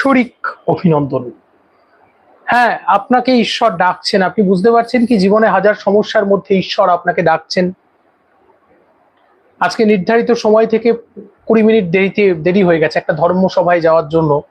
ঐশ্বরিক অভিনন্দন। হ্যাঁ আপনাকে ঈশ্বর ডাকছেন। আপনি বুঝতে পারছেন কি জীবনে হাজার সমস্যার মধ্যে ঈশ্বর আপনাকে ডাকছেন? আজকে নির্ধারিত সময় থেকে কুড়ি মিনিট দেরিতে দেরি হয়ে গেছে একটা ধর্ম সভায় যাওয়ার জন্য।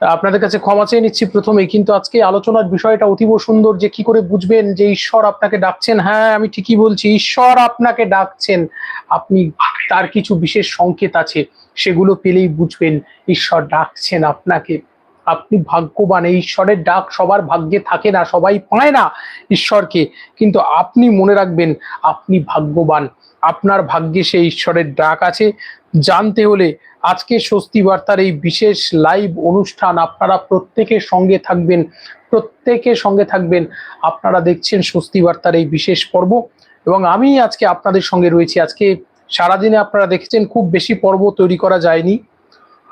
আপনাদের কাছে ক্ষমা চেয়ে নিচ্ছি প্রথমেই, কিন্তু আজকে আলোচনার বিষয়টা অতীব সুন্দর যে কি করে বুঝবেন যে ঈশ্বর আপনাকে ডাকছেন। হ্যাঁ আমি ঠিকই বলছি, ঈশ্বর আপনাকে ডাকছেন। আপনি, তার কিছু বিশেষ সংকেত আছে। সেগুলো পেলেই বুঝবেন, ঈশ্বর ডাকছেন আপনাকে। আপনি ভাগ্যবান ঈশ্বরের ডাক সবার ভাগ্যে থাকে না, সবাই পায় না ঈশ্বরকে। কিন্তু আপনি মনে রাখবেন, আপনি ভাগ্যবান। আপনার ভাগ্যে সেই ঈশ্বরের ডাক আছে। জানতে হলে আজকে স্বস্তি বার্তার এই বিশেষ লাইভ অনুষ্ঠান আপনারা প্রত্যেকের সঙ্গে থাকবেন, প্রত্যেকের সঙ্গে থাকবেন। আপনারা দেখছেন স্বস্তি বার্তার এই বিশেষ পর্ব। এবং আমি আজকে আপনাদের সঙ্গে রয়েছি। আজকে সারাদিনে আপনারা দেখেছেন খুব বেশি পর্ব তৈরি করা যায়নি।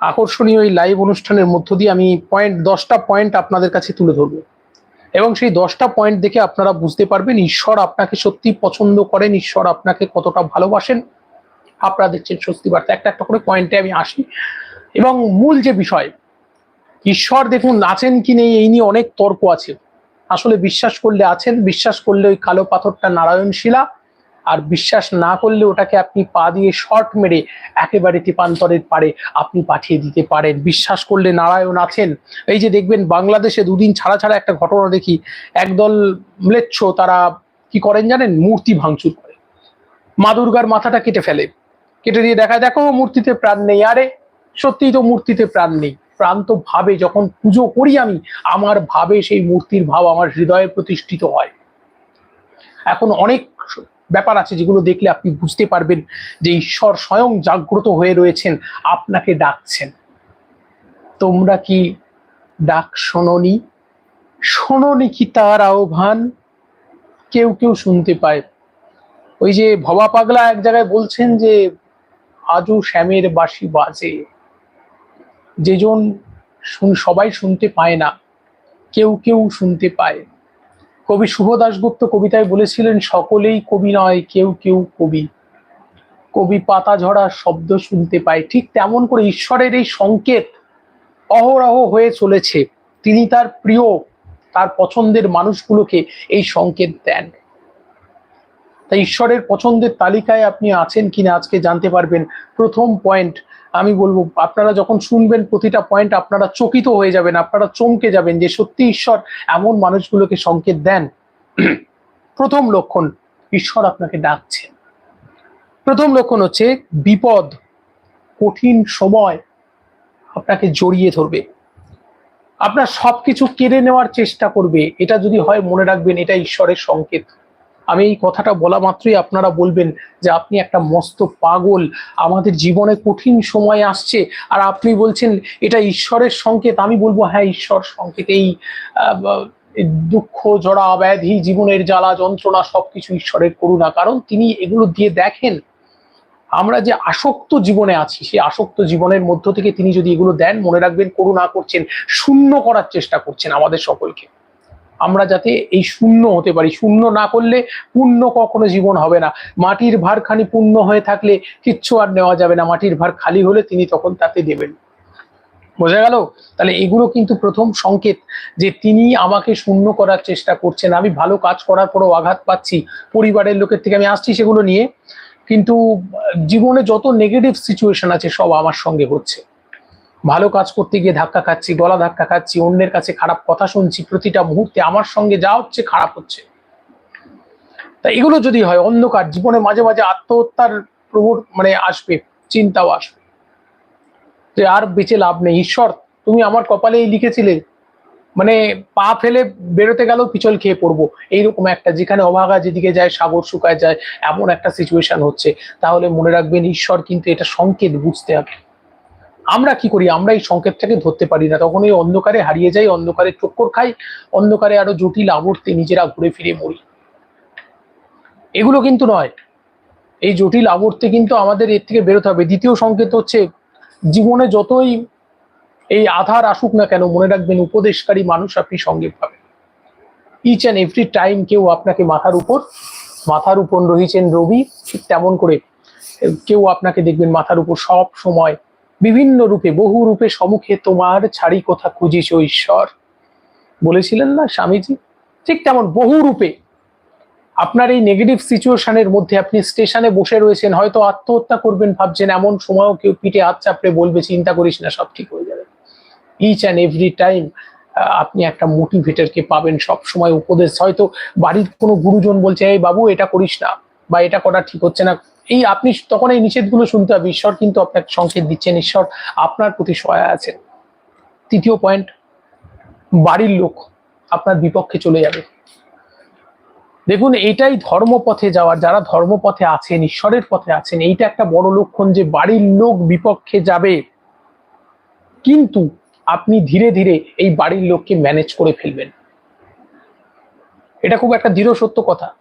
আকর্ষণীয় এই লাইভ অনুষ্ঠানের মধ্য দিয়ে আমি পয়েন্ট দশটা পয়েন্ট আপনাদের কাছে তুলে ধরবো। এবং সেই দশটা পয়েন্ট দেখে আপনারা বুঝতে পারবেন, ঈশ্বর আপনাকে সত্যি পছন্দ করেন, ঈশ্বর আপনাকে কতটা ভালোবাসেন। আপনারা দেখছেন স্বস্তি বার্তা। একটা একটা করে পয়েন্টে আমি আসি। এবং মূল যে বিষয়, ঈশ্বর দেখুন আছেন কি নেই, এই নিয়ে অনেক তর্ক আছে। আসলে বিশ্বাস করলে আছেন, বিশ্বাস করলে ওই কালো পাথরটা নারায়ণ শিলা আর বিশ্বাস না করলে ওটাকে আপনি পা দিয়ে শর্ট মেরে একেবারে তিপান্তরের পারে আপনি পাঠিয়ে দিতে পারেন। বিশ্বাস করলে নারায়ণ আছেন। এই যে দেখবেন বাংলাদেশে দুদিন ছাড়া ছাড়া একটা ঘটনা দেখি, একদল ম্লেচ্ছ তারা কি করেন জানেন? মূর্তি ভাঙচুর করে। মা দুর্গার মাথাটা কেটে ফেলে। কেটে দিয়ে দেখায়, দেখো, মূর্তিতে প্রাণ নেই। আরে, সত্যিই তো মূর্তিতে প্রাণ নেই। প্রাণ তো ভাবে, যখন পুজো করি আমি, আমার ভাবে সেই মূর্তির ভাব, আমার হৃদয়ে প্রতিষ্ঠিত হয়। এখন অনেক ব্যাপার আছে যেগুলো দেখলে আপনি বুঝতে পারবেন যে ঈশ্বর স্বয়ং জাগ্রত হয়ে রয়েছেন, আপনাকে ডাকছেন। তোমরা কি ডাক শোনি শোনি কি তার আহ্বান? কেউ কেউ শুনতে পায়। ওই যে ভবা পাগলা এক জায়গায় বলছেন যে, আজও শ্যামের বাসি বাজে। যেজন শুন, সবাই শুনতে পায় না, কেউ কেউ শুনতে পায়। কবি শুভ দাশগুপ্ত কবিতায় বলেছিলেন, সকলেই কবি নয়, কেউ কেউ কবি। কবি পাতা ঝরা শব্দ শুনতে পায়। ঠিক তেমন করে ঈশ্বরের এই সংকেত অহরহ হয়ে চলেছে। তিনি তার প্রিয়, তার পছন্দের মানুষগুলোকে এই সংকেত দেন। তাই ঈশ্বরের পছন্দের তালিকায় আপনি আছেন কিনা আজকে জানতে পারবেন। প্রথম পয়েন্ট আমি বলব, আপনারা যখন শুনবেন প্রতিটা পয়েন্ট আপনারা চকিত হয়ে যাবেন, আপনারা চমকে যাবেন যে সত্যি ঈশ্বর এমন মানুষগুলোকে সংকেত দেন। প্রথম লক্ষণ, ঈশ্বর আপনাকে ডাকছে। প্রথম লক্ষণ হচ্ছে, বিপদ, কঠিন সময় আপনাকে জড়িয়ে ধরবে। আপনার সবকিছু কেড়ে নেওয়ার চেষ্টা করবে। এটা যদি হয়, মনে রাখবেন এটা ঈশ্বরের সংকেত। আমি এই কথাটা বলা মাত্রই আপনারা বলবেন যে আপনি একটা মস্ত পাগল। আমাদের জীবনে কঠিন সময় আসছে আর আপনি বলছেন, এটা ঈশ্বরের সংকেত। আমি বলব হ্যাঁ ঈশ্বর সংকেত এই দুঃখ জড়া ব্যাধি, জীবনের জ্বালা, যন্ত্রণা, সবকিছু ঈশ্বরের করুণা। কারণ তিনি এগুলো দিয়ে দেখেন, আমরা যে আসক্ত জীবনে আছি, সেই আসক্ত জীবনের মধ্য থেকে তিনি যদি এগুলো দেন, মনে রাখবেন, করুণা করছেন, শূন্য করার চেষ্টা করছেন আমাদের সকলকে। আমরা যাতে এই শূন্য হতে পারি। শূন্য না করলে পূর্ণ কখনো জীবন হবে না। মাটির ভার খানি পূর্ণ হয়ে থাকলে কিচ্ছু আর নেওয়া যাবে না। মাটির ভার খালি হলে তিনি তখন তাতে দেবেন। বোঝা গেল? তাহলে এগুলো কিন্তু প্রথম সংকেত যে তিনি আমাকে শূন্য করার চেষ্টা করছেন। আমি ভালো কাজ করার পরও আঘাত পাচ্ছি। পরিবারের লোকের থেকে আমি আসছি সেগুলো নিয়ে। কিন্তু জীবনে যত নেগেটিভ সিচুয়েশন আছে সব আমার সঙ্গে হচ্ছে। ভালো কাজ করতে গিয়ে ধাক্কা খাচ্ছি, গলা ধাক্কা খাচ্ছি, অন্যের কাছে খারাপ কথা শুনছি, প্রতিটা মুহূর্তে আমার সঙ্গে যা হচ্ছে খারাপ হচ্ছে। তা এগুলো যদি হয়, অন্ধকার, জীবনে মাঝে মাঝে আত্মহত্যার প্রবর মানে আসবে, চিন্তাও আসবে। যে আর বেঁচে লাভ নেই। ঈশ্বর, তুমি আমার কপালেই লিখেছিলে মানে পা ফেলে বেরোতে গেলেও পিছল খেয়ে পড়ব। এইরকম একটা, যেখানে অভাগা যেদিকে যায়, সাগর শুকায় যায়, এমন একটা সিচুয়েশন হচ্ছে। তাহলে মনে রাখবেন, ঈশ্বর কিন্তু এটা সংকেত বুঝতে হবে। আমরা কি করি? আমরা এই সংকেতটাকে ধরতে পারি না। তখন এই অন্ধকারে হারিয়ে যাই, অন্ধকারে চক্কর খাই, অন্ধকারে আরও জটিল আবর্তে নিজেরা ঘুরে ফিরে মরি। এগুলো কিন্তু নয়। এই জটিল আবর্তে কিন্তু আমাদের এর থেকে বেরোতে হবে। দ্বিতীয় সংকেত হচ্ছে, জীবনে যতই এই আধার আসুক না কেন, মনে রাখবেন উপদেশকারী মানুষ আপনি সঙ্গে পাবেন। ইচ অ্যান্ড এভরি টাইম কেউ আপনাকে মাথার উপর মাথার উপর রয়েছেন রবি, ঠিক তেমন করে কেউ আপনাকে দেখবেন মাথার উপর সব সময় বিভিন্ন রূপে, বহু রূপে সমুখে তোমার ছাড়ি কথা খুঁজিস ঈশ্বর। বলেছিলেন না স্বামীজি? ঠিক তেমন বহু রূপে। আপনার এই নেগেটিভ সিচুয়েশনের মধ্যে আপনি স্টেশনে বসে রয়েছেন, হয়তো আত্মহত্যা করবেন ভাবছেন, এমন সময়ও কেউ পিঠে হাত চাপড়ে বলবে, চিন্তা করিস না, সব ঠিক হয়ে যাবে। ইচ অ্যান্ড এভরি টাইম আপনি একটা মোটিভেটরকে পাবেন সব সময় উপদেশ। হয়তো বাড়ির কোনো গুরুজন বলছে, এই বাবু, এটা করিস না বা এটা করা ঠিক হচ্ছে না। এই আপনি তখন এই নিষেধগুলো শুনতে হবে। ঈশ্বর কিন্তু আপনাকে সংকেত দিচ্ছেন। ঈশ্বর আপনার প্রতি সহায় আছেন। তৃতীয় পয়েন্ট বাড়ির লোক আপনার বিপক্ষে চলে যাবে। দেখুন এইটাই ধর্মপথে যাওয়ার। যারা ধর্মপথে আছেন, ঈশ্বরের পথে আছেন, এইটা একটা বড় লক্ষণ যে বাড়ির লোক বিপক্ষে যাবে। কিন্তু আপনি ধীরে ধীরে এই বাড়ির লোককে ম্যানেজ করে ফেলবেন। এটা খুব একটা দৃঢ় সত্য কথা।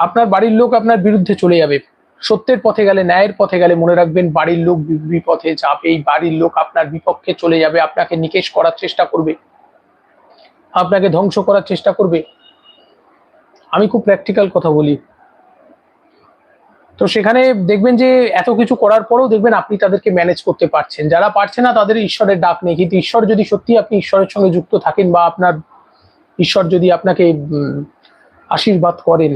আপনার বাড়ির লোক আপনার বিরুদ্ধে চলে যাবে। সত্যের পথে গেলে, ন্যায়ের পথে গেলে মনে রাখবেন, বাড়ির লোক বিপথে যাবে, এই বাড়ির লোক আপনার বিপক্ষে চলে যাবে, আপনাকে নিকেশ করার চেষ্টা করবে। আপনাকে ধ্বংস করার চেষ্টা করবে। আমি খুব প্র্যাকটিক্যাল কথা বলি। তো সেখানে দেখবেন যে এত কিছু করার পরেও দেখবেন আপনি তাদেরকে ম্যানেজ করতে পারছেন। যারা পারছে না, তাদের ঈশ্বরের ডাক নেই। কিন্তু ঈশ্বর যদি সত্যি আপনি ঈশ্বরের সঙ্গে যুক্ত থাকেন বা আপনার ঈশ্বর যদি আপনাকে আশীর্বাদ করেন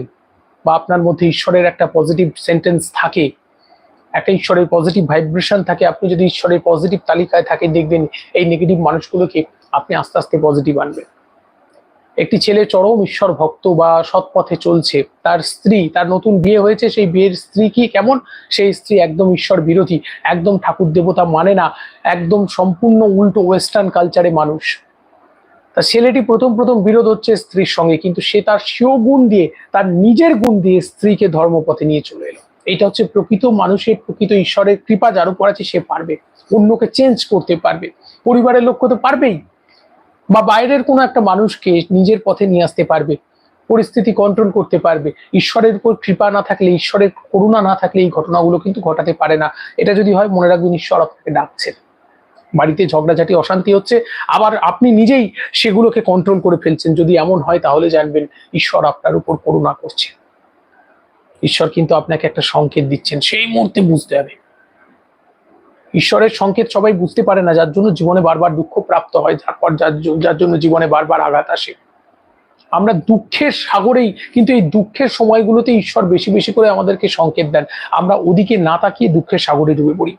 বা আপনার মধ্যে ঈশ্বরের একটা পজিটিভ সেন্টেন্স থাকে, একটা ঈশ্বরের পজিটিভ ভাইব্রেশন থাকে, আপনি যদি ঈশ্বরের পজিটিভ তালিকায় থাকেন, দেখবেন এই নেগেটিভ মানুষগুলোকে আপনি আস্তে আস্তে পজিটিভ আনবেন। একটি ছেলে চরম ঈশ্বর ভক্ত বা সৎ পথে চলছে, তার স্ত্রী, তার নতুন বিয়ে হয়েছে, সেই বিয়ের স্ত্রী কি কেমন? সেই স্ত্রী একদম ঈশ্বর বিরোধী, একদম ঠাকুর দেবতা মানে না, একদম সম্পূর্ণ উল্টো ওয়েস্টার্ন কালচারে মানুষ। তা ছেলেটি প্রথম প্রথম বিরোধ হচ্ছে স্ত্রীর সঙ্গে, কিন্তু সে তার স্বীয় গুণ দিয়ে, তার নিজের গুণ দিয়ে স্ত্রীকে ধর্মপথে নিয়ে চলে এলো। এটা হচ্ছে প্রকৃত মানুষের, প্রকৃত ঈশ্বরের কৃপা যার উপর আছে, সে পারবে। অন্যকে চেঞ্জ করতে পারবে। পরিবারের লক্ষ্য তো পারবেই। বা বাইরের কোনো একটা মানুষকে নিজের পথে নিয়ে আসতে পারবে। পরিস্থিতি কন্ট্রোল করতে পারবে। ঈশ্বরের উপর কৃপা না থাকলে, ঈশ্বরের করুণা না থাকলে এই ঘটনাগুলো কিন্তু ঘটাতে পারে না। এটা যদি হয়, মনে রাখবেন ঈশ্বর আপনাকে ডাকছেন। বাড়িতে ঝগড়াঝাটি, অশান্তি হচ্ছে, আবার আপনি নিজেই সেগুলোকে কন্ট্রোল করে ফেলছেন। যদি এমন হয়, তাহলে জানবেন ঈশ্বর আপনার উপর করুণা করছে। ঈশ্বর কিন্তু আপনাকে একটা সংকেত দিচ্ছেন, সেই মুহূর্তে বুঝতে হবে। ঈশ্বরের সংকেত সবাই বুঝতে পারে না, যার জন্য জীবনে বারবার দুঃখ প্রাপ্ত হয় তারপর যার জন্য জীবনে বারবার আঘাত আসে। আমরা দুঃখের সাগরেই, কিন্তু এই দুঃখের সময়গুলোতে ঈশ্বর বেশি বেশি করে আমাদেরকে সংকেত দেন। আমরা ওদিকে না তাকিয়ে দুঃখের সাগরে ডুবে পড়ি।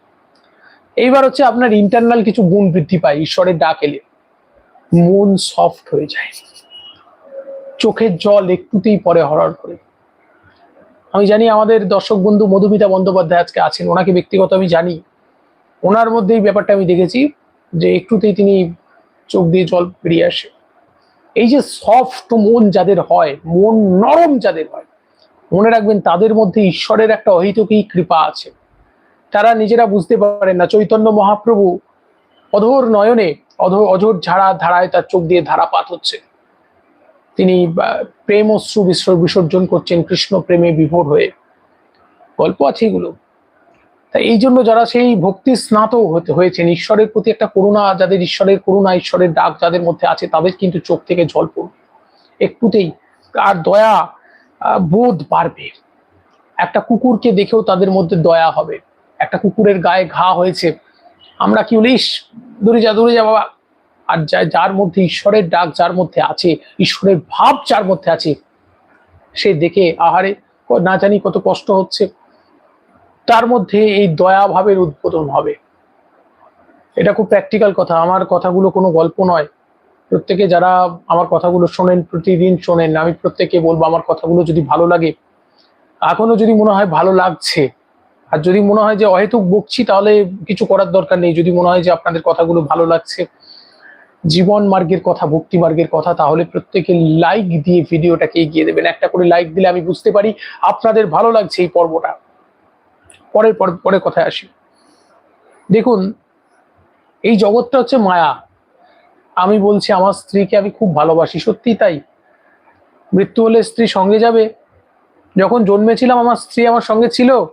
এইবার হচ্ছে আপনার ইন্টারনাল কিছু গুণ বৃদ্ধি পায়, ঈশ্বরের ডাক এলে। মন সফট হয়ে যায়। চোখের জল একটুতেই পরে হরর করে। আমি জানি আমাদের দর্শক বন্ধু মধুমিতা বন্দ্যোপাধ্যায় আজকে আছেন, ওনাকে ব্যক্তিগত আমি জানি। ওনার মধ্যে এই ব্যাপারটা আমি দেখেছি যে একটুতেই তিনি চোখ দিয়ে জল বেরিয়ে আসে। এই যে সফট মন যাদের হয়, মন নরম যাদের হয়, মনে রাখবেন তাদের মধ্যে ঈশ্বরের একটা অহিতকী কৃপা আছে। তারা নিজেরা বুঝতে পারেন না। চৈতন্য মহাপ্রভু অধর নয়নে অধর অজর ঝাড়া ধারায় তার চোখ দিয়ে ধারাপাত হচ্ছে। তিনি প্রেম অশ্রু বিসর্জন করছেন কৃষ্ণ প্রেমে বিভোর হয়ে। গল্প আছে এগুলো। তা এই জন্য যারা সেই ভক্তি স্নাত হতে, হয়েছেন, ঈশ্বরের প্রতি একটা করুণা, যাদের ঈশ্বরের করুণা, ঈশ্বরের ডাক যাদের মধ্যে আছে, তাদের কিন্তু চোখ থেকে জল পড়বে একটুতেই আর দয়া বোধ বাড়বে। একটা কুকুরকে দেখেও তাদের মধ্যে দয়া হবে। একটা কুকুরের গায়ে ঘা হয়েছে। আমরা কি বলি "ইস, দূরে যা দূরে যা বাবা। আর যার মধ্যে ঈশ্বরের ডাক যার মধ্যে আছে ঈশ্বরের ভাব যার মধ্যে আছে সে দেখে আহারে না জানি কত কষ্ট হচ্ছে। তার মধ্যে এই দয়া ভাবের উদ্বোধন হবে। এটা খুব প্র্যাকটিক্যাল কথা। আমার কথাগুলো কোনো গল্প নয়। প্রত্যেকে যারা আমার কথাগুলো শোনেন প্রতিদিন শোনেন আমি প্রত্যেকে বলব আমার কথাগুলো যদি ভালো লাগে এখনও যদি মনে হয় ভালো লাগছে আর যদি মনে হয় যে অহেতুক বকছি, তাহলে কিছু করার দরকার নেই। যদি মনে হয় যে আপনাদের কথাগুলো ভালো লাগছে, জীবন মার্গের কথা, ভক্তি মার্গের কথা, তাহলে প্রত্যেকে লাইক দিয়ে ভিডিওটাকে এগিয়ে দেবেন। একটা করে লাইক দিলে আমি বুঝতে পারি আপনাদের ভালো লাগছে এই পর্বটা। পরের পর- পরের কথায় আসি। দেখুন, এই জগৎটা হচ্ছে মায়া। আমি বলছি, আমার স্ত্রীকে আমি খুব ভালোবাসি। সত্যি তাই। মৃত্যু হলে স্ত্রী সঙ্গে যাবে। যখন জন্মেছিলাম, আমার স্ত্রী আমার সঙ্গে ছিল।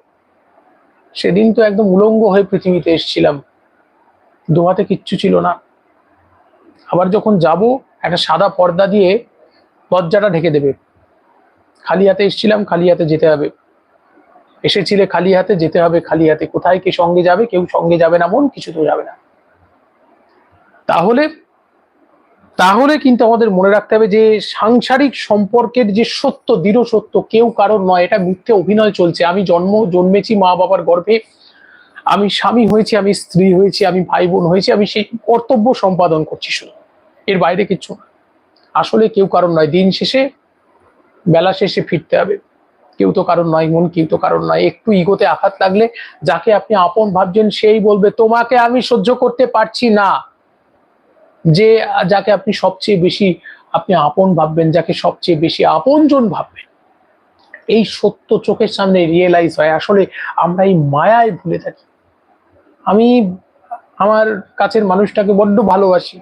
সেদিন তো একদম উলঙ্গ হয়ে পৃথিবীতে এসেছিলাম। দোহাতে কিচ্ছু ছিল না। আবার যখন যাব, একটা সাদা পর্দা দিয়ে দরজাটা ঢেকে দেবে। খালি হাতে এসেছিলাম, খালি হাতে যেতে হবে। এসেছিলে, খালি হাতে যেতে হবে, খালি হাতে। কোথায় কে সঙ্গে যাবে, কেউ সঙ্গে যাবে না, মন কিছু তো যাবে না। তাহলে তাহলে কিন্তু আমাদের মনে রাখতে হবে যে সাংসারিক সম্পর্কের যে সত্য, দৃঢ় সত্য কেউ কারোর নয়, এটা মিথ্যে অভিনয় চলছে। আমি জন্ম, জন্মেছি মা বাবার গর্ভে। আমি স্বামী হয়েছি, আমি স্ত্রী হয়েছি, আমি ভাই বোন হয়েছি, আমি সেই কর্তব্য সম্পাদন করছি শুধু। এর বাইরে কিচ্ছু না। আসলে কেউ কারণ নয়। দিন শেষে বেলা শেষে ফিরতে হবে। কেউ তো কারণ নয় মন, কেউ তো কারণ নয়। একটু ইগোতে আঘাত লাগলে যাকে আপনি আপন ভাবছেন, সেই বলবে, তোমাকে আমি সহ্য করতে পারছি না। যে, যাকে আপনি সবচেয়ে বেশি আপনি আপন ভাববেন, যাকে সবচেয়ে বেশি আপনজন ভাববেন, এই সত্য চোখের সামনে রিয়েলাইজ হয়। আসলে আমরা এই মায়ায় ভুলে থাকি। আমি আমার কাছের মানুষটাকে বড্ড ভালোবাসি,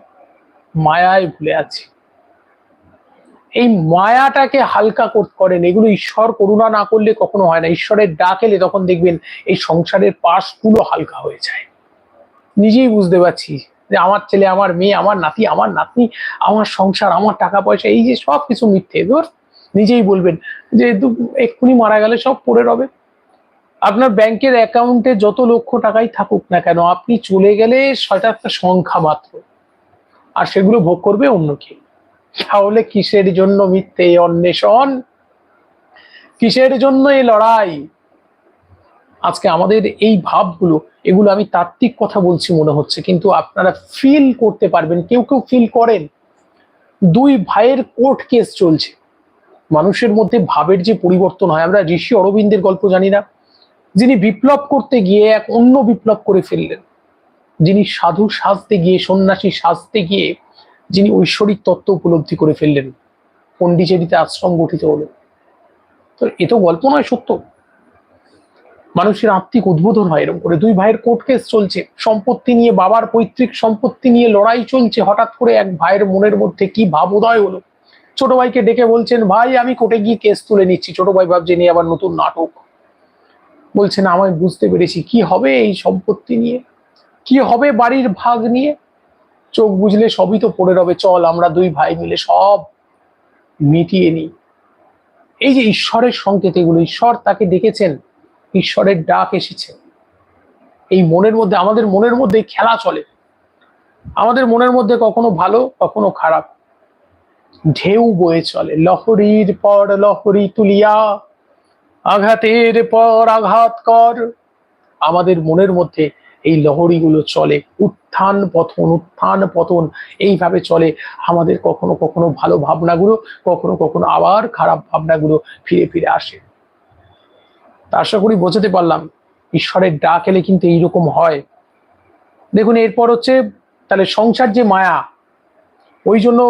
মায়ায় ভুলে আছি। এই মায়াটাকে হালকা কর- করেন। এগুলো ঈশ্বর করুণা না করলে কখনো হয় না। ঈশ্বরের ডাক এলে তখন দেখবেন এই সংসারের পাশগুলো হালকা হয়ে যায়। নিজেই বুঝতে পারছি যে আমার ছেলে, আমার মেয়ে, আমার নাতি, আমার নাতনি, আমার সংসার, আমার টাকা পয়সা, এই যে সব কিছু মিথ্যে। ধর নিজেই বলবেন যে এক্ষুনি মারা গেলে সব পড়ে রবে। আপনার ব্যাংকের অ্যাকাউন্টে যত লক্ষ টাকাই থাকুক না কেন, আপনি চলে গেলে সেটা একটা সংখ্যা মাত্র। আর সেগুলো ভোগ করবে অন্য কেউ। তাহলে কিসের জন্য মিথ্যে অন্বেষণ? কিসের জন্য এই লড়াই? আজকে আমাদের এই ভাবগুলো, এগুলো আমি তাত্ত্বিক কথা বলছি মনে হচ্ছে, কিন্তু আপনারা ফিল করতে পারবেন, কেউ কেউ ফিল করেন। দুই ভাইয়ের কোর্ট কেস চলছে। মানুষের মধ্যে ভাবের যে পরিবর্তন হয়, আমরা ঋষি অরবিন্দের গল্প জানি না। যিনি বিপ্লব করতে গিয়ে এক অন্য বিপ্লব করে ফেললেন। যিনি সাধু সাজতে গিয়ে, সন্ন্যাসী সাজতে গিয়ে, যিনি ঐশ্বরিক তত্ত্ব উপলব্ধি করে ফেললেন। পন্ডিচেরিতে আশ্রম গঠিত হলো। তো এ তো গল্প নয়, সত্য। মানুষের আত্মিক উদ্বোধন হয় এরকম করে। দুই ভাইয়ের কোর্ট কেস চলছে। সম্পত্তি নিয়ে, বাবার পৈতৃক সম্পত্তি নিয়ে লড়াই চলছে। হঠাৎ করে এক ভাইয়ের মনের মধ্যে কি ভাব উদয় হলো। ছোট ভাইকে ডেকে বলছেন, ভাই, আমি কোর্টে গিয়ে কেস তুলে নিচ্ছি। ছোট ভাই ভাবছে, নিয়ে আবার নতুন নাটক। বলছেন আমায় বুঝতে পেরেছি। কি হবে এই সম্পত্তি নিয়ে? কি হবে বাড়ির ভাগ নিয়ে? চোখ বুঝলে সবই তো পড়ে রবে। চল, আমরা দুই ভাই মিলে সব মিটিয়ে নিই। এই যে ঈশ্বরের সংকেত এগুলো, ঈশ্বর তাকে ডেকেছেন। ঈশ্বরের ডাক এসেছে। এই মনের মধ্যে, আমাদের মনের মধ্যে খেলা চলে। আমাদের মনের মধ্যে কখনো ভালো, কখনো খারাপ। ঢেউ বয়ে চলে, লহরীর পর লহরী তুলিয়া, আঘাতের পর আঘাত কর। আমাদের মনের মধ্যে এই লহরীগুলো চলে, উত্থান পতন উত্থান পতন, এইভাবে চলে। আমাদের কখনো কখনো ভালো ভাবনাগুলো, কখনো কখনো আবার খারাপ ভাবনাগুলো ফিরে ফিরে আসে। আশা করি বোঝাতে পারলাম ঈশ্বরের ডাক এলে কিন্তু এইরকম হয়। দেখুন, এরপর হচ্ছে তাহলে সংসার যে মায়া, ওই জন্য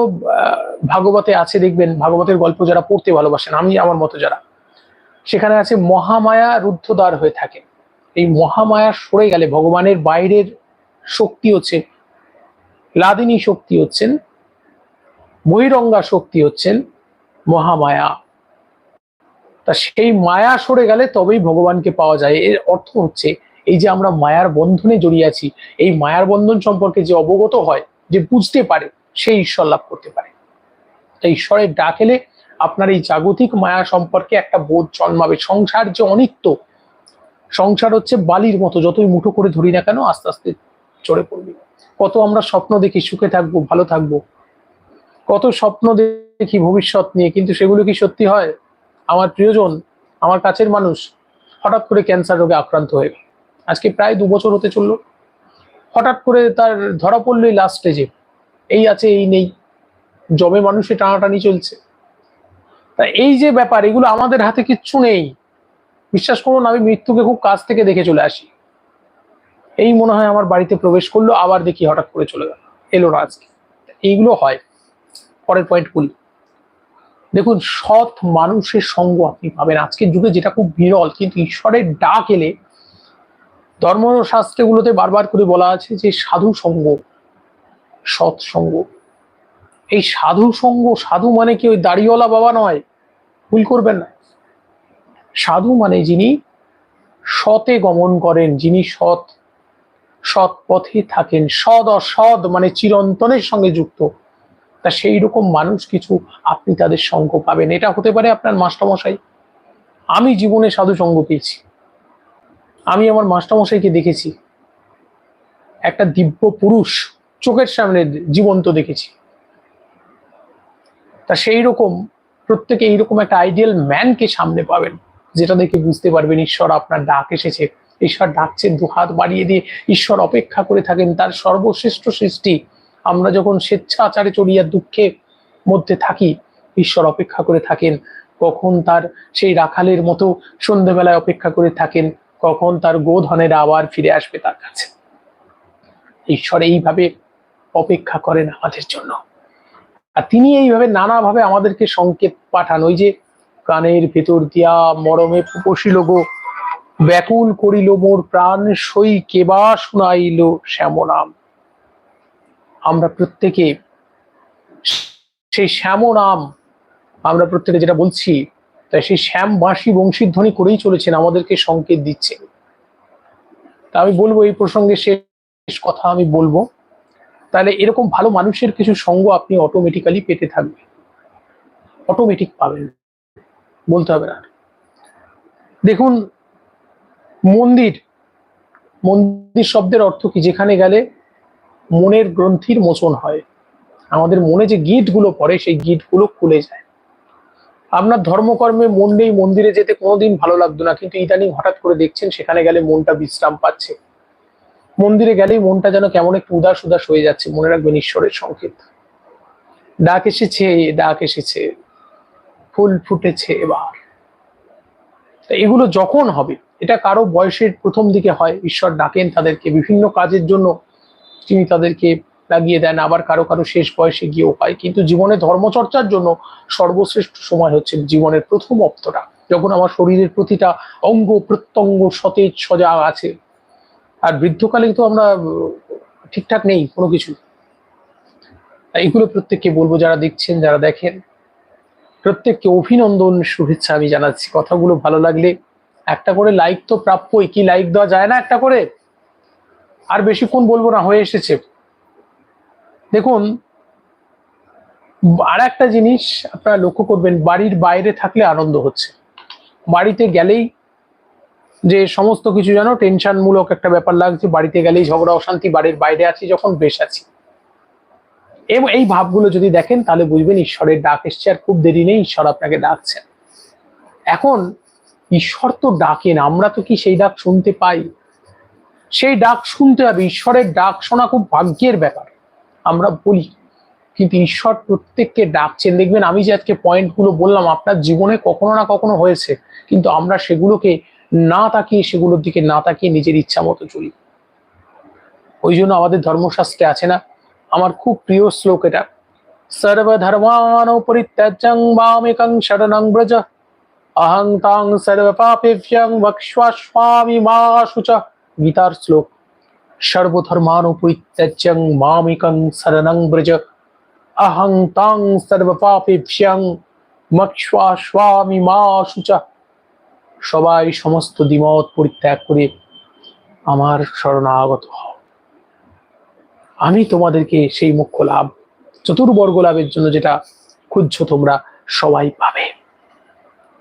ভাগবতে আছে, দেখবেন, ভাগবতের গল্প যারা পড়তে ভালোবাসেন, আমি আমার মতো যারা, সেখানে আছে মহামায়া রুদ্ধদ্বার হয়ে থাকে। এই মহামায়া সরে গেলে ভগবানের বাইরের শক্তি হচ্ছে, লাদিনী শক্তি হচ্ছেন, বহিরঙ্গা শক্তি হচ্ছেন মহামায়া। তা সেই মায়া সরে গেলে তবেই ভগবানকে পাওয়া যায়। এর অর্থ হচ্ছে, এই যে আমরা মায়ার বন্ধনে জড়িয়ে আছি, এই মায়ার বন্ধন সম্পর্কে যে অবগত হয়, যে বুঝতে পারে সেই ঈশ্বর লাভ করতে পারে। তাই ঈশ্বরের ডাক এলে আপনার এই জাগতিক মায়া সম্পর্কে একটা বোধ জন্মাবে। সংসার যে অনিত্য, সংসার হচ্ছে বালির মতো, যতই মুঠো করে ধরি না কেন, আস্তে আস্তে চড়ে পড়বে। কত আমরা স্বপ্ন দেখি, সুখে থাকব, ভালো থাকব। কত স্বপ্ন দেখি ভবিষ্যৎ নিয়ে, কিন্তু সেগুলো কি সত্যি হয়? আমার প্রিয়জন, আমার কাছের মানুষ হঠাৎ করে ক্যান্সার রোগে আক্রান্ত হয়ে আজকে প্রায় দু বছর হতে চলল। হঠাৎ করে তার ধরা পড়লোই লাস্ট স্টেজে এই আছে, এই নেই। জবে মানুষে টানাটানি চলছে। তা এই যে ব্যাপার, এগুলো আমাদের হাতে কিচ্ছু নেই। বিশ্বাস করুন, আমি মৃত্যুকে খুব কাছ থেকে দেখে চলে আসি। এই মনে হয় আমার বাড়িতে প্রবেশ করল, আবার দেখি হঠাৎ করে চলে গেল। এলো না আজকে। এইগুলো হয়। পরের পয়েন্ট বলি। দেখুন, সৎ মানুষের সঙ্গ আপনি পাবেন। আজকের যুগে যেটা খুব বিরল, কিন্তু ঈশ্বরের ডাক এলে ধর্মশাস্ত্রগুলোতে বারবার করে বলা আছে যে সাধু সঙ্গ, সৎ সঙ্গ। এই সাধু সঙ্গ, সাধু মানে কি ওই দাড়িওয়ালা বাবা নয়? ভুল করবেন না। সাধু মানে যিনি সতে গমন করেন, যিনি সৎ সৎ পথে থাকেন। সদ অসৎ মানে চিরন্তনের সঙ্গে যুক্ত। তা সেই রকম মানুষ কিছু আপনি তাদের সঙ্গ পাবেন। এটা হতে পারে আপনার মাস্টারমশাই। আমি জীবনে সাধু সঙ্গ পেয়েছি। আমি আমার মাস্টারমশাইকে দেখেছি। একটা দিব্য পুরুষ চোখের সামনে জীবন্ত দেখেছি। তা সেই রকম প্রত্যেকে এইরকম একটা আইডিয়াল ম্যানকে সামনে পাবেন, যেটা দেখে বুঝতে পারবেন ঈশ্বর আপনার ডাক এসেছে। ঈশ্বর ডাকছেন, দু হাত বাড়িয়ে দিয়ে ঈশ্বর অপেক্ষা করে থাকেন। তার সর্বশ্রেষ্ঠ সৃষ্টি আমরা যখন স্বেচ্ছাচারে চড়িয়া দুঃখে মধ্যে থাকি, ঈশ্বর অপেক্ষা করে থাকেন, কখন তার সেই রাখালের মতো সন্ধ্যেবেলায় অপেক্ষা করে থাকেন, কখন তার গোধনের আবার ফিরে আসবে তার কাছে। ঈশ্বর এইভাবে অপেক্ষা করেন আমাদের জন্য। আর তিনি এইভাবে নানাভাবে আমাদেরকে সংকেত পাঠান। ওই যে কানের ভেতর দিয়া মরমে পশিল গো, ব্যাকুল করিল মোর প্রাণ, সই কেবা শুনাইল শ্যামনাম। আমরা প্রত্যেকে সেই শ্যামনাম আমরা প্রত্যেকে যেটা বলছি, তাই সেই শ্যাম শ্যামবাসী বংশীধ্বনি করেই চলেছেন, আমাদেরকে সংকেত দিচ্ছে। তা আমি বলব, এই প্রসঙ্গে শেষ কথা আমি বলব। তাহলে এরকম ভালো মানুষের কিছু সঙ্গ আপনি অটোমেটিক্যালি পেতে থাকবেন। অটোমেটিক পাবেন। বলতে হবে না। দেখুন, মন্দির মন্দির শব্দের অর্থ কি? যেখানে গেলে মনের গ্রন্থির মোচন হয়। আমাদের মনে যে গিটগুলো পড়ে, সেই গিটগুলো খুলে যায়। আপনার ধর্মকর্মে মন নেই, মন্দিরে যেতে কোনোদিন ভালো লাগতো না। কিন্তু ইদানিং হঠাৎ করে দেখছেন, সেখানে গেলে মনটা বিশ্রাম পাচ্ছে। মন্দিরে গেলেই মনটা যেন কেমন একটু উদাস উদাস হয়ে যাচ্ছে। মনে রাখবেন ঈশ্বরের সংকেত। ডাক এসেছে ডাক এসেছে। ফুল ফুটেছে এবার। তা এগুলো যখন হবে, এটা কারও বয়সের প্রথম দিকে হয়। ঈশ্বর ডাকেন তাদেরকে। বিভিন্ন কাজের জন্য তিনি তাদেরকে লাগিয়ে দেন, আবার কারও কারও শেষ বয়সে গিয়েও হয়। কিন্তু জীবনে ধর্মচর্চার জন্য সর্বশ্রেষ্ঠ সময় হচ্ছে জীবনের প্রথম অপ্তটা যখন আমার শরীরের প্রতিটা অঙ্গ প্রত্যঙ্গ সতেজ, সজাগ আছে। আর বৃদ্ধকালে তো আমরা ঠিকঠাক নেই, কোনো কিছু এগুলো প্রত্যেককে বলব, যারা দেখছেন, যারা দেখেন, প্রত্যেককে অভিনন্দন, শুভেচ্ছা আমি জানাচ্ছি। কথাগুলো ভালো লাগলে একটা করে লাইক তো প্রাপ্যই। কি লাইক দেওয়া যায় না একটা করে? আর বেশিক্ষণ বলব না, হয়ে এসেছে। দেখুন, আর একটা জিনিস আপনারা লক্ষ্য করবেন, বাড়ির বাইরে থাকলে আনন্দ হচ্ছে। বাড়িতে গেলেই যে সমস্ত কিছু যেন টেনশনমূলক একটা ব্যাপার লাগছে, বাড়িতে গেলেই ঝগড়া, অশান্তি, বাড়ির বাইরে আছি, যখন বেশ আছি। এবং এই ভাবগুলো যদি দেখেন, তাহলে বুঝবেন ঈশ্বরের ডাক এসছে, আর খুব দেরি নেই, ঈশ্বর আপনাকে ডাকছেন। এখন, ঈশ্বর তো ডাকেন, আমরা তো কি সেই ডাক শুনতে পাই? সেই ডাক শুনতে হবে। ঈশ্বরের ডাক শোনা খুব ভাগ্যের ব্যাপার। আমরা বলি, কিন্তু ঈশ্বর প্রত্যেককে ডাকছেন। দেখবেন, আমি যে আজকে পয়েন্টগুলো বললাম, আপনার জীবনে কখনো না কখনো হয়েছে, কিন্তু আমরা সেগুলোকে না তাকিয়ে, সেগুলোর দিকে না তাকিয়ে নিজের ইচ্ছা মতো চলি। ওই জন্য আমাদের ধর্মশাস্ত্রে আছে না, আমার খুব প্রিয় শ্লোক এটা সর্বধর্মান পরিত্যাজ্যং মামেকং শরণং ব্রজ অহং তাং সর্বপাপেভ্যং বক্ষ্বাস্বামি মা শুচ গীতার শ্লোক সর্বধর্মান পরিত্যাজ্যং মামেকং শরণং ব্রজ অহং তাং সর্বপাপেভ্যং মক্ষ্বাস্বামি মা শুচ সবাই সমস্ত দ্বিমত পরিত্যাগ করে আমার শরণাগত হও। আমি তোমাদেরকে সেই মুখ্য লাভ, চতুর্বর্গ লাভের জন্য যেটা খুঁজছো তোমরা সবাই পাবে।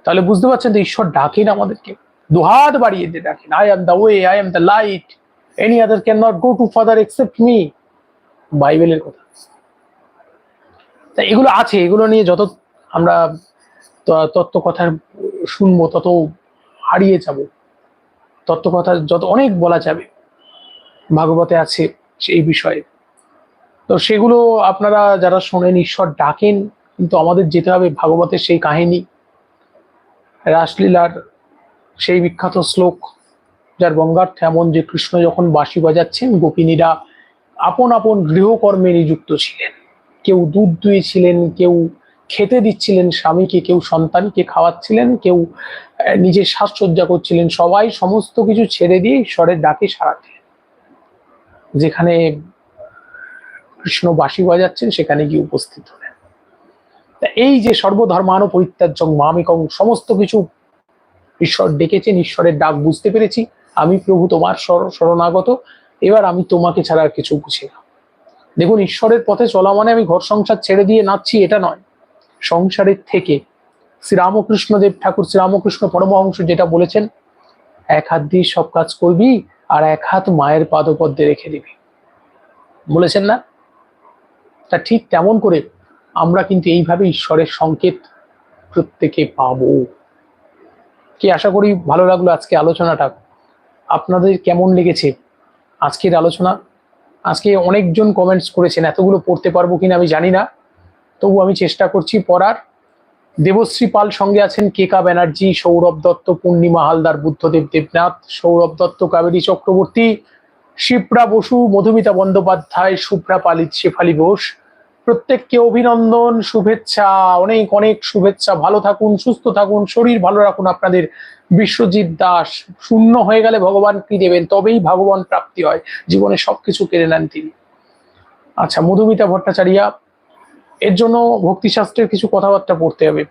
তাহলে বুঝতে পারছেন তো ঈশ্বর ডাকেন আমাদেরকে। দুহাত বাড়িয়ে দিয়ে ডাকেন I am the way I am the light any other can not go to father except me বাইবেলের কথা। তা এগুলো আছে, এগুলো নিয়ে যত আমরা তত্ত্ব কথা শুনব, তত হারিয়ে যাব। তত্ত্ব কথা যত অনেক বলা যাবে, ভাগবতে আছে সেই বিষয়ে। তো সেগুলো আপনারা যারা শোনেন, ঈশ্বর ডাকেন, কিন্তু আমাদের যেতে হবে ভাগবতের সেই কাহিনী। রাসলীলার সেই বিখ্যাত শ্লোক যার বঙ্গার্থ এমন যে কৃষ্ণ যখন বাঁশি বাজাচ্ছেন, গোপিনীরা আপন আপন গৃহকর্মে নিযুক্ত ছিলেন। কেউ দুধ দুয়েছিলেন, কেউ খেতে দিচ্ছিলেন স্বামীকে, কেউ সন্তানকে খাওয়াচ্ছিলেন, কেউ নিজের সাজসজ্জা করছিলেন, সবাই সমস্ত কিছু ছেড়ে দিয়ে ঈশ্বরের ডাকে সাড়া দিলেন। যেখানে কৃষ্ণ বাঁশি বাজাচ্ছেন, সেখানে গিয়ে উপস্থিত হলেন। এই যে সর্বধর্মানো পরিত্যাজ্য মামিকং, সমস্ত কিছু ঈশ্বর ডেকেছেন, ঈশ্বরের ডাক বুঝতে পেরেছি। আমি প্রভু তোমার শরণাগত। এবার আমি তোমাকে ছাড়া আর কিছু বুঝি না। দেখুন, ঈশ্বরের পথে চলা মানে আমি ঘর সংসার ছেড়ে দিয়ে নাচছি, এটা নয়। সংসারের থেকে শ্রীরামকৃষ্ণ দেব ঠাকুর, শ্রীরামকৃষ্ণ পরমহংস যেটা বলেছেন, এক হাত দিয়ে সব কাজ করবি আর এক হাত মায়ের পাদপদ্মে রেখে দিবি। বলেছেন না? তা ঠিক তেমন করে আমরা কিন্তু এইভাবে ঈশ্বরের সংকেত প্রত্যেকে পাবো। কি আশা করি ভালো লাগল আজকে আলোচনাটা? আপনাদের কেমন লেগেছে আজকের আলোচনা? আজকে অনেকজন কমেন্টস করেছেন, এতগুলো পড়তে পারব কিনা আমি জানি না। তবু আমি চেষ্টা করছি পড়ার। দেবশ্রী পাল সঙ্গে আছেন কেকা ব্যানার্জি, সৌরভ দত্ত, পূর্ণিমা হালদার, বুদ্ধদেব দেবনাথ, সৌরভ দত্ত, কাবেরী চক্রবর্তী, শিপ্রা বসু, মধুমিতা বন্দ্যোপাধ্যায়, সুপ্রা পালিত শেফালি ঘোষ প্রত্যেককে অভিনন্দন, শুভেচ্ছা, অনেক অনেক শুভেচ্ছা। ভালো থাকুন, সুস্থ থাকুন, শরীর ভালো রাখুন আপনাদের। বিশ্বজিৎ দাস, শূন্য হয়ে গেলে ভগবান কি দেবেন? তবেই ভগবান প্রাপ্তি হয়। জীবনে সবকিছু কেড়ে নেন তিনি। আচ্ছা মধুমিতা ভট্টাচার্যা, এর জন্য ভক্তিশাস্ত্রের কিছু কথাবার্তা পড়তে হবে।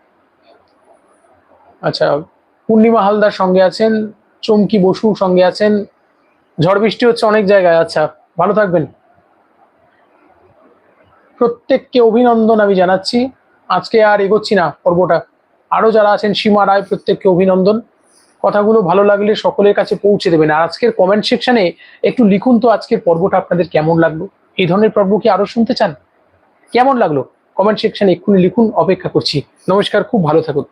আচ্ছা পূর্ণিমা হালদার সঙ্গে আছেন, চমকি বসু সঙ্গে আছেন। ঝড় বৃষ্টি হচ্ছে অনেক জায়গায়। আচ্ছা ভালো থাকবেন। প্রত্যেককে অভিনন্দন আমি জানাচ্ছি। আজকে আর এগোচ্ছি না পর্বটা। আরও যারা আছেন, সীমা রায় প্রত্যেককে অভিনন্দন। কথাগুলো ভালো লাগলে সকলের কাছে পৌঁছে দেবেন। আর আজকের কমেন্ট সেকশনে একটু লিখুন তো আজকের পর্বটা আপনাদের কেমন লাগল। এই ধরনের পর্ব কি আরও শুনতে চান? কেমন লাগল? কমেন্ট সেকশনে এক্ষুনি লিখুন, অপেক্ষা করছি। নমস্কার, খুব ভালো থাকুন।